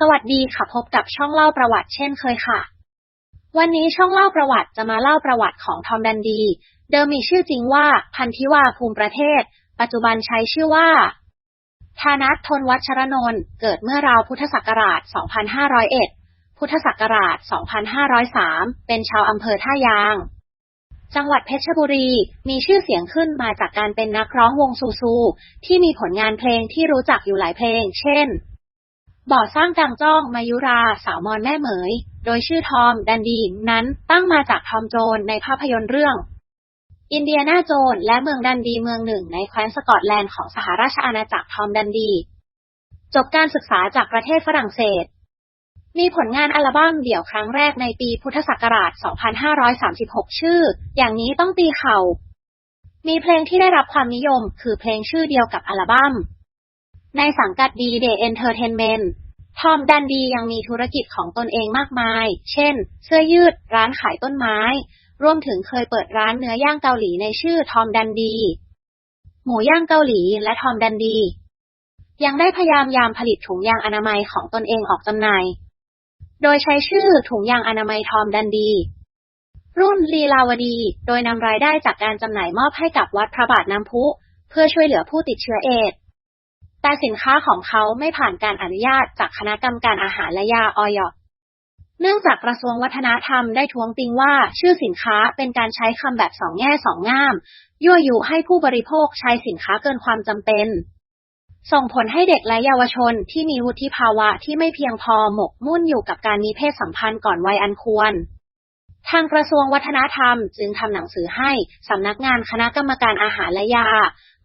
สวัสดีค่ะพบกับช่องเล่าประวัติเช่นเคยค่ะ วันนี้ช่องเล่าประวัติจะมาเล่าประวัติของทอมดันดี เดิมมีชื่อจริงว่าพันธิวาภูมิประเทศ ปัจจุบันใช้ชื่อว่าธานัททนวัชรนนท์เกิดเมื่อราวพุทธศักราช 2501 พุทธศักราช 2503 เป็นชาวอำเภอท่ายาง จังหวัดเพชรบุรี มีชื่อเสียงขึ้นมาจากการเป็นนักร้องวงซูซู ที่มีผลงานเพลงที่รู้จักอยู่หลายเพลง เช่น บ่อสร้างกังจ้องมายุรา สาวมอนแม่เหมย โดยชื่อทอม ดันดีนั้นตั้งมาจากทอมโจนในภาพยนตร์เรื่อง อินเดียนาโจนและเมืองดันดีเมืองหนึ่งในแคว้นสกอตแลนด์ของสหราชอาณาจักรทอมดันดี จบการศึกษาจากประเทศฝรั่งเศส มีผลงานอัลบั้มเดี่ยวครั้งแรกในปีพุทธศักราช 2536 ชื่อ อย่างนี้ต้องตีเข่า มีเพลงที่ได้รับความนิยม คือเพลงชื่อเดียวกับอัลบั้ม ในสังกัดดีเดย์เอนเตอร์เทนเมนต์ทอมดันดียังมีธุรกิจของตนเองมากมาย เช่น เสื้อยืด ร้านขายต้นไม้ รวมถึงเคยเปิดร้านเนื้อย่างเกาหลีในชื่อทอมดันดี หมูย่างเกาหลีและทอมดันดี ยังได้พยายามยามผลิตถุงยางอนามัยของตนเองออกจำหน่าย โดยใช้ชื่อถุงยางอนามัยทอมดันดี รุ่นลีลาวดี โดยนำรายได้จากการจำหน่ายมอบให้กับวัดพระบาทน้ำพุ เพื่อช่วยเหลือผู้ติดเชื้อเอดส์ แต่สินค้าของเขาไม่ผ่านการอนุญาตจากคณะกรรมการอาหารและยาออยเนื่องจากกระทรวงวัฒนธรรมได้ท้วงติงว่าชื่อสินค้าเป็นการใช้คำแบบสองแง่สองง่าม ยั่วยุให้ผู้บริโภคใช้สินค้าเกินความจำเป็น ส่งผลให้เด็กและเยาวชนที่มีวุฒิภาวะที่ไม่เพียงพอหมกมุ่นอยู่กับการมีเพศสัมพันธ์ก่อนวัยอันควร ทางกระทรวงวัฒนธรรม จึงทำหนังสือให้สำนักงานคณะกรรมการอาหารและยา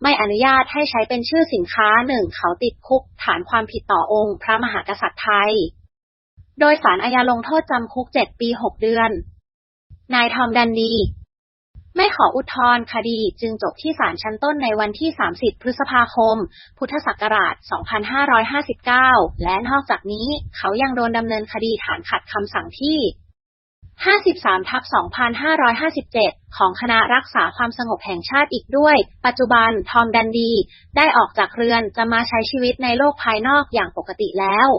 ไม่อนุญาตให้ใช้เป็นชื่อสินค้าหนึ่งเขาติดคุกฐานความผิดต่อองค์ พระมหากษัตริย์ไทย โดยสารอาญาลงโทษจำคุก 7 ปี 6 เดือน นายทอมดันดี ไม่ขออุทธรณ์คดีจึงจบที่ศาลชั้นต้นในวันที่ 30 พฤษภาคม พุทธศักราช 2559 และนอกจากนี้เขายังโดนดำเนินคดีฐานขัดคำสั่งที่ 53ทับ2557 ของคณะรักษาความสงบแห่งชาติอีกด้วย ปัจจุบันทอมดันดี ได้ออกจากเรือนจะมาใช้ชีวิตในโลกภายนอกอย่างปกติแล้ว